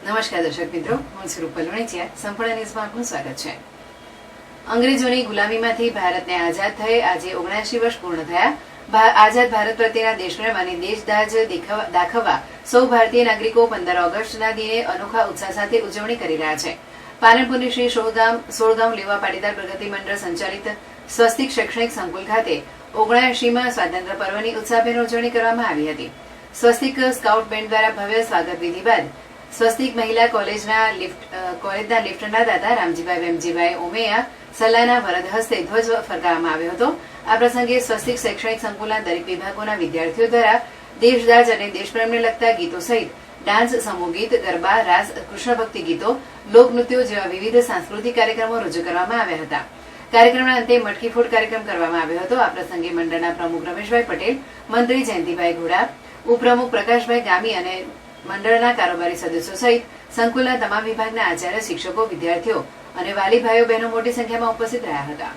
નમસ્કાર દર્શક મિત્રો, હું સ્વરૂપ રૂપલ સંપૂર્ણ ન્યૂઝમાં આપનું સ્વાગત છે. અંગ્રેજોની ગુલામીમાંથી ભારતને આઝાદ થઈ આજે ઓગણસી વર્ષ પૂર્ણ થયા. આઝાદ ભારત પ્રત્યેના દેશપ્રેમ અને દેશદાજ દાખવવા સૌ ભારતીય નાગરિકો પંદર ઓગસ્ટના દિને અનોખા ઉત્સાહ સાથે ઉજવણી કરી રહ્યા છે. પાલનપુરની શ્રી સોળગામ સોળગામ લેવા પાટીદાર પ્રગતિ મંડળ સંચાલિત સ્વસ્તિક શૈક્ષણિક સંકુલ ખાતે ઓગણએંશીમાં સ્વાતંત્ર્ય પર્વની ઉત્સાહભેર ઉજવણી કરવામાં આવી હતી. સ્વસ્તિક સ્કાઉટ બેન્ડ દ્વારા ભવ્ય સ્વાગત વિધિ બાદ સ્વસ્તિક મહિલા કોલેજના લિફ્ટ કોલેજના લિફ્ટના દાદા રામજીભાઈ, વેમજીભાઈ ઓમેયા સલાહના વરદ હસ્તે ધ્વજ ફરકાવવામાં આવ્યો હતો. આ પ્રસંગે સ્વસ્તિક શૈક્ષણિક સંકુલના દરેક વિભાગોના વિદ્યાર્થીઓ દ્વારા દેશદાજ અને દેશપ્રેમને લગતા ગીતો સહિત ડાન્સ, સમૂહ ગીત, ગરબા, રાસ કૃષ્ણ ગીતો, લોકનૃત્યો જેવા વિવિધ સાંસ્કૃતિક કાર્યક્રમો રજૂ કરવામાં આવ્યા હતા. કાર્યક્રમના અંતે મટકી ફોડ કાર્યક્રમ કરવામાં આવ્યો હતો. આ પ્રસંગે મંડળના પ્રમુખ રમેશભાઈ પટેલ, મંત્રી જયંતિભાઈ ઘોડા, ઉપપ્રમુખ પ્રકાશભાઈ ગામી અને મંડળના કારોબારી સદસ્યો સહિત સંકુલના તમામ વિભાગના આચાર્ય, શિક્ષકો, વિદ્યાર્થીઓ અને વાલી ભાઈઓ બહેનો મોટી સંખ્યામાં ઉપસ્થિત રહ્યા હતા.